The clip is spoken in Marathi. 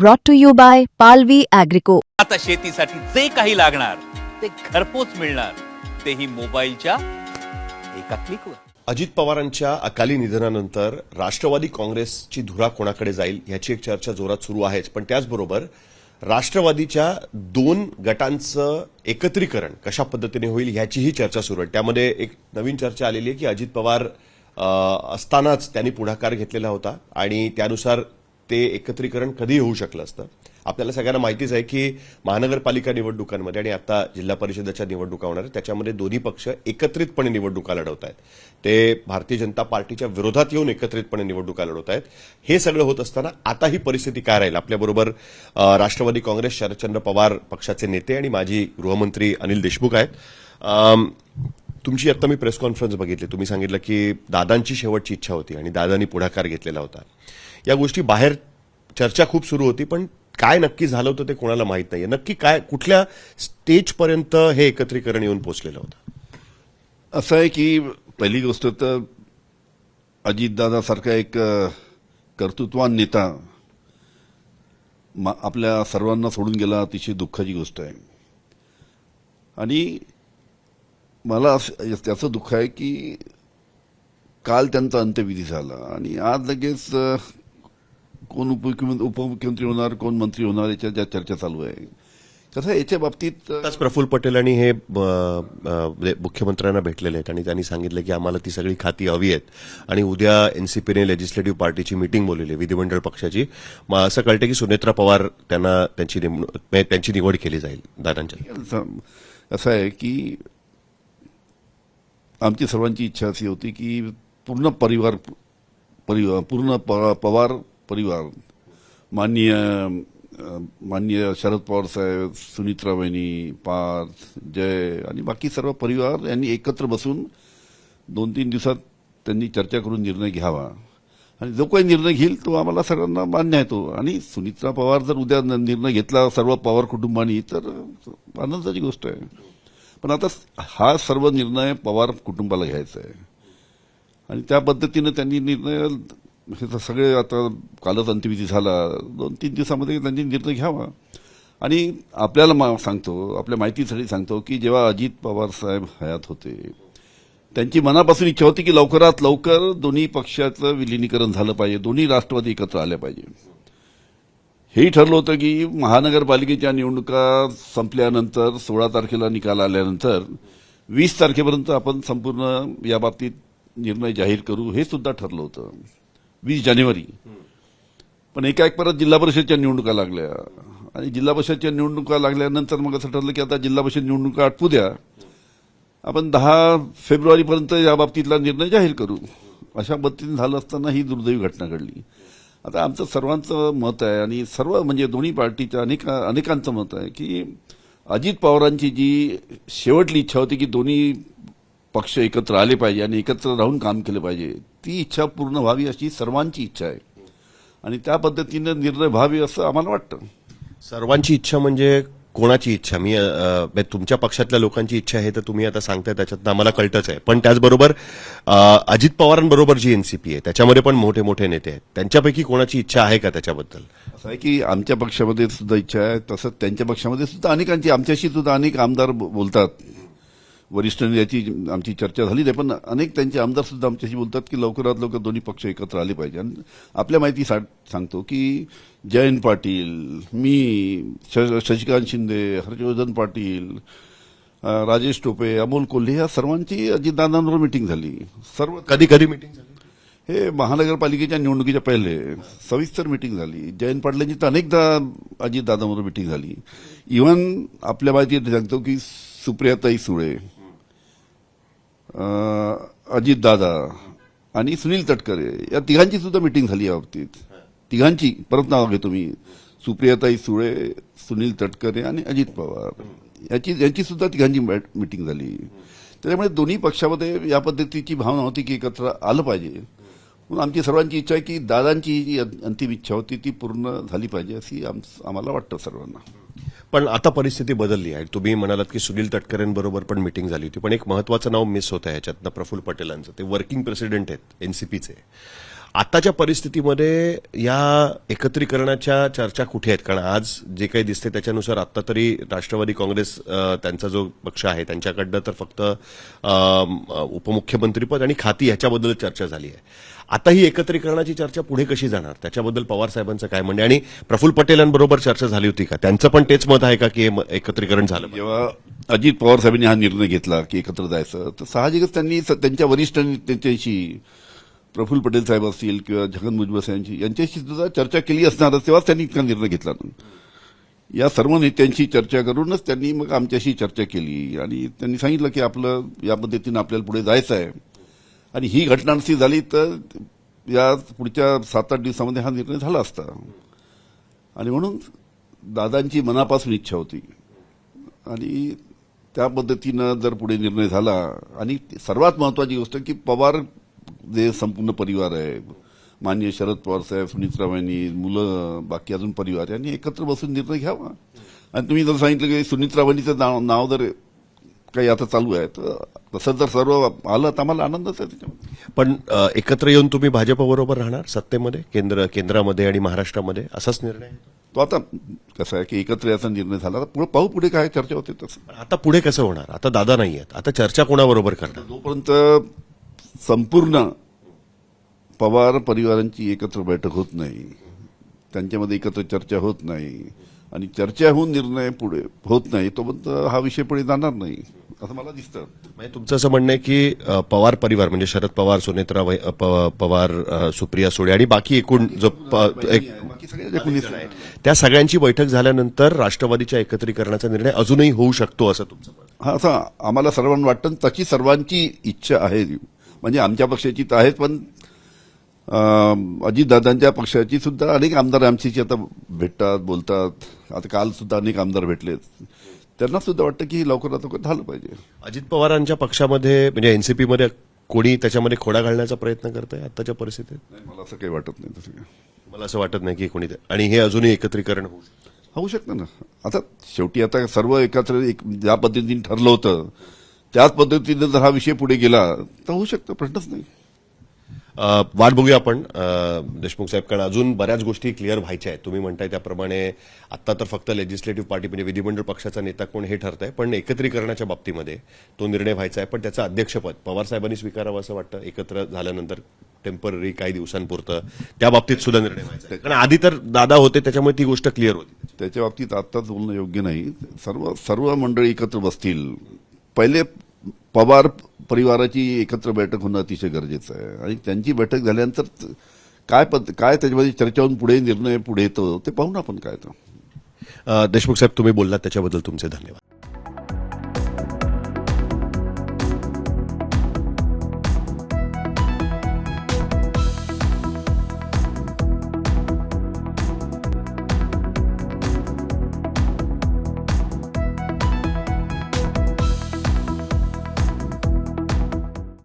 brought to you by Palvi Agrico. आता शेतीसाठी जे काही लागणार ते घरपोच मिळणार. तेही मोबाईलच्या एका क्लिकवर अजित पवारांच्या अकाली निधनानंतर राष्ट्रवादी काँग्रेसची धुरा कोणाकडे जाईल याची एक चर्चा जोरात सुरू आहेच. पण त्याचबरोबर राष्ट्रवादीच्या दोन गटांचं एकत्रीकरण कशा पद्धतीने होईल ह्याचीही चर्चा सुरू आहे. त्यामध्ये एक नवीन चर्चा आलेली आहे की अजित पवार अ, असतानाच त्यांनी पुढाकार घेतलेला होता आणि त्यानुसार ते एकत्रीकरण कधी होऊ शकलं असतं? आपल्याला सगळ्यांना माहितीच आहे की महानगरपालिका निवडणुकांमध्ये आणि आता जिल्हा परिषदेच्या निवडणुका होणार आहेत त्याच्यामध्ये दोन्ही पक्ष एकत्रितपणे निवडणुका लढवत आहेत. ते भारतीय जनता पार्टीच्या विरोधात येऊन एकत्रितपणे निवडणुका लढवत आहेत. हे सगळं होत असताना आता ही परिस्थिती काय राहील? आपल्याबरोबर राष्ट्रवादी काँग्रेस शरदचंद्र पवार पक्षाचे नेते आणि माजी गृहमंत्री अनिल देशमुख आहेत. तुमची आत्ता मी प्रेस कॉन्फरन्स बघितली. तुम्ही सांगितलं की दादांची शेवटची इच्छा होती आणि दादांनी पुढाकार घेतलेला होता. या गोष्टी बाहेर चर्चा खूप सुरू होती पण काय नक्की झालं होतं ते कोणाला माहीत नाहीये. नक्की काय कुठल्या स्टेजपर्यंत हे एकत्रीकरण येऊन पोचलेलं होतं? असं आहे की पहिली गोष्ट तर अजितदादासारखा एक कर्तृत्वान नेता मा- आपल्या सर्वांना सोडून गेला अतिशय दुःखाची गोष्ट आहे. आणि मला असं- त्याचं दुःख आहे की काल त्यांचा अंत्यविधी झाला आणि आज लगेच कोण उपमुख्यमंत्री उपमुख्यमंत्री होणार कोण मंत्री होणार याच्या ज्या चर्चा चालू आहे. कसं याच्या बाबतीत प्रफुल्ल पटेल आणि हे म्हणजे मुख्यमंत्र्यांना भेटलेले आहेत आणि त्यांनी सांगितलं की आम्हाला ती सगळी खाती हवी आहेत. आणि उद्या एनसीपीने लेजिस्लेटिव्ह पार्टीची मिटिंग बोलवली आहे विधिमंडळ पक्षाची. मग असं कळतं की सुनेत्रा पवार त्यांना त्यांची म्हणजे त्यांची निवड केली जाईल दादांच्या. असं आहे की आमची सर्वांची इच्छा अशी होती की पूर्ण परिवार परिवार पूर्ण पवार परिवार। माननीय माननीय शरद पवार साहेब सुनित्रा वहिनी पार्थ जय आणि बाकी सर्व परिवार यांनी एकत्र बसून दोन तीन दिवसात त्यांनी चर्चा करून निर्णय घ्यावा. आणि जो काही निर्णय घेईल तो आम्हाला सर्वांना मान्य आहे तो. आणि सुनित्रा पवार जर उद्या न- निर्णय घेतला सर्व पवार कुटुंबानी तर आनंदाची गोष्ट आहे. पण आता हा सर्व निर्णय पवार कुटुंबाला घ्यायचा आहे. आणि त्या पद्धतीनं त्यांनी निर्णय म्हणजे हे तर सगळे आता कालच अंत्यविधी झाला. दोन तीन दिवसामध्ये त्यांनी निर्णय घ्यावा. आणि आपल्याला मा- सांगतो आपल्या माहितीसाठी सांगतो की जेव्हा अजित पवार साहेब हयात होते त्यांची मनापासून इच्छा होती की लवकरात लवकर दोन्ही पक्षाचं विलिनीकरण झालं पाहिजे दोन्ही राष्ट्रवादी एकत्र आल्या पाहिजे. हेही ठरलं होतं की महानगरपालिकेच्या निवडणुका संपल्यानंतर सोळा तारखेला निकाल आल्यानंतर वीस तारखेपर्यंत आपण संपूर्ण याबाबतीत निर्णय जाहीर करू हे सुद्धा ठरलं होतं. वीस जानेवारी. पण एका एक परत जिल्हा परिषदच्या निवडणुका लागल्या. आणि जिल्हा परिषदच्या निवडणुका लागल्यानंतर मग असं ठरलं की आता जिल्हा परिषद निवडणुका आटपू द्या. आपण दहा फेब्रुवारीपर्यंत या बाबतीतला निर्णय जाहीर करू. अशा पद्धतीने झालं असताना ही दुर्दैवी घटना घडली. आता आमचं सर्वांचं मत आहे आणि सर्व म्हणजे दोन्ही पार्टीच्या अनेक अनेकांचं मत आहे की अजित पवारांची जी शेवटली इच्छा होती की दोन्ही पक्ष एकत्र आले पाहिजे आणि एकत्र राहून काम केलं पाहिजे. ती इच्छा पूर्ण व्हावी अशी सर्वांची इच्छा आहे. आणि त्या पद्धतीनं निर्णय व्हावे असं आम्हाला वाटतं. सर्वांची इच्छा म्हणजे कोणाची इच्छा? मी म्हणजे तुमच्या पक्षातल्या लोकांची इच्छा आहे तर तुम्ही आता सांगताय त्याच्यात आम्हाला कळतच आहे. पण त्याचबरोबर अजित पवारांबरोबर जी एनसीपी आहे त्याच्यामध्ये पण मोठे मोठे नेते आहेत. त्यांच्यापैकी कोणाची इच्छा आहे का त्याच्याबद्दल? असं आहे की आमच्या पक्षामध्ये सुद्धा इच्छा आहे तसंच त्यांच्या पक्षामध्ये सुद्धा अनेकांची आमच्याशी सुद्धा अनेक आमदार बोलतात. वरिष्ठ याची आमची चर्चा झाली नाही पण अनेक त्यांचे आमदार सुद्धा आमच्याशी बोलतात की लवकरात लवकर दोन्ही पक्ष एकत्र आले पाहिजे. आणि आपल्या माहिती सांगतो की जयंत पाटील मी शशिकांत शिंदे हर्षवर्धन पाटील राजेश टोपे अमोल कोल्हे या सर्वांची अजितदादांवर मिटिंग झाली. सर्व कधी कधी मिटिंग झाली? हे महानगरपालिकेच्या निवडणुकीच्या पहिले सविस्तर मिटिंग झाली. जयंत पाटलांची तर अनेकदा अजितदादांबरोबर मिटिंग झाली. इव्हन आपल्या माहिती सांगतो की सुप्रियाताई सुळे अजितदादा आणि सुनील तटकरे या तिघांची सुद्धा मिटिंग झाली या बाबतीत. तिघांची परत नाव घेतो मी सुप्रियाताई सुळे सुनील तटकरे आणि अजित पवार. याची यांची सुद्धा तिघांची मिटिंग झाली. त्याच्यामुळे दोन्ही पक्षामध्ये या पद्धतीची भावना होती की एकत्र आलं पाहिजे. म्हणून आमची सर्वांची इच्छा आहे की दादांची जी अंतिम इच्छा होती ती पूर्ण झाली पाहिजे अशी आम- आम्हाला वाटतं सर्वांना. पण आता परिस्थिती बदलली आहे. तुम्ही म्हणालात की सुनील तटकरेंबरोबर पण मिटिंग झाली होती. पण एक महत्वाचं नाव मिस होतं याच्यातनं प्रफुल्ल पटेलांचं. ते वर्किंग प्रेसिडेंट आहेत एनसीपीचे आताच्या परिस्थितीमध्ये या एकत्रीकरणाच्या चर्चा कुठे आहेत? कारण आज जे काही दिसते त्याच्यानुसार आता तरी राष्ट्रवादी काँग्रेस त्यांचा जो पक्ष आहे त्यांच्याकडनं तर फक्त उपमुख्यमंत्रीपद आणि खाती ह्याच्याबद्दल चर्चा झाली आहे. आता ही एकत्रीकरणाची चर्चा पुढे कशी जाणार? त्याच्याबद्दल पवार साहेबांचं काय म्हणणे आणि प्रफुल्ल पटेलांबरोबर चर्चा झाली होती का? त्यांचं पण तेच मत आहे का की हे एकत्रीकरण झालं जेव्हा अजित पवार साहेबांनी हा निर्णय घेतला की एकत्र जायचं तर साहजिकच त्यांनी त्यांच्या वरिष्ठांनी त्यांच्याशी प्रफुल्ल पटेल साहेब असतील किंवा छगन भुजबळ साहेबांची यांच्याशी सुद्धा चर्चा केली असणार तेव्हाच त्यांनी इतका निर्णय घेतला. या सर्व नेत्यांशी चर्चा करूनच त्यांनी मग आमच्याशी चर्चा केली. आणि त्यांनी सांगितलं की आपलं या पद्धतीनं आपल्याला पुढे जायचं आहे. आणि ही घटना नसती झाली तर या पुढच्या सात आठ दिवसामध्ये हा निर्णय झाला असता. आणि म्हणून दादांची मनापासून इच्छा होती. आणि त्या पद्धतीनं जर पुढे निर्णय झाला आणि सर्वात महत्वाची गोष्ट की पवार जे संपूर्ण परिवार आहे. मान्य शरद पवार साहेब सुनित्राबाईंनी मुलं बाकी अजून परिवार यांनी एकत्र बसून निर्णय घ्यावा. आणि तुम्ही जर सांगितलं की सुनित्राबाईंचं नाव नाव जर काही आता चालू आहे तर तसं जर सर्व आलं तर आम्हाला आनंदच आहे त्याच्यामध्ये. पण एकत्र येऊन तुम्ही भाजपबरोबर राहणार सत्तेमध्ये केंद्र केंद्रामध्ये आणि महाराष्ट्रामध्ये? असाच निर्णय? तो? आता कसं आहे की एकत्र याचा निर्णय झाला तर पुढे पाहू पुढे काय चर्चा होते तसं. आता पुढे कसं होणार? आता दादा नाही आहेत. आता चर्चा कोणाबरोबर करणार? जोपर्यंत संपूर्ण पवार परिवारांची एकत्र बैठक होत नाही. त्यांच्यामध्ये एकत्र चर्चा होत नाही. आणि चर्चा होऊन निर्णय पुढे होत नाही तोपर्यंत हा विषय पुढे जाणार नाही असं मला दिसतं. म्हणजे तुमचं असं म्हणणं आहे की पवार परिवार म्हणजे शरद पवार सुनेत्रा पवार सुप्रिया सुळे आणि बाकी एकूण जो एक त्या सगळ्यांची बैठक झाल्यानंतर राष्ट्रवादीच्या एकत्रीकरणाचा निर्णय अजूनही होऊ शकतो असं तुमचं. हा असं आम्हाला सर्वांना वाटतं तशी सर्वांची इच्छा आहे. म्हणजे आमच्या पक्षाची तर आहेच पण अजितदादांच्या पक्षाची सुद्धा अनेक आमदार आमच्याशी आता भेटतात बोलतात. आता काल सुद्धा अनेक आमदार भेटलेत त्यांना सुद्धा वाटतं की लवकरात लवकर झालं पाहिजे. अजित पवारांच्या पक्षामध्ये म्हणजे एनसीपी मध्ये कोणी त्याच्यामध्ये खोडा घालण्याचा प्रयत्न करत आहे आताच्या परिस्थितीत? नाही मला असं काही वाटत नाही तसं. मला असं वाटत नाही की कोणी आणि हे अजूनही एकत्रीकरण होऊ शकतं. होऊ शकतं ना. आता शेवटी आता सर्व एकत्र एक ज्या पद्धतीने ठरलं होतं त्याच पद्धतीने जर हा विषय पुढे गेला तर होऊ शकतं प्रश्नच नाही. वाट बघूया आपण. देशमुख साहेब कारण अजून बऱ्याच गोष्टी क्लिअर व्हायच्या आहेत. तुम्ही म्हणताय त्याप्रमाणे आता तर फक्त लेजिस्लेटिव्ह पार्टी म्हणजे विधिमंडळ पक्षाचा नेता कोण हे ठरत आहे पण एकत्रीकरणाच्या बाबतीमध्ये तो निर्णय व्हायचा आहे. पण त्याचं अध्यक्षपद पवार साहेबांनी स्वीकारावं असं वाटतं एकत्र झाल्यानंतर टेंपररी काही दिवसांपुरतं. त्या बाबतीत सुद्धा निर्णय व्हायचा आहे. कारण आधी तर दादा होते त्याच्यामुळे ती गोष्ट क्लिअर होती. त्याच्या बाबतीत आत्ताच बोलणं योग्य नाही. सर्व सर्व मंडळी एकत्र बसतील पहिले पवार परिवाराची एकत्र बैठक होणं अतिशय गरजेचं आहे. आणि त्यांची बैठक झाल्यानंतर काय पद काय त्याच्यामध्ये चर्चा होऊन पुढे निर्णय पुढे येतो ते पाहून आपण काय तो. देशमुख साहेब तुम्ही बोललात त्याच्याबद्दल तुमचे धन्यवाद.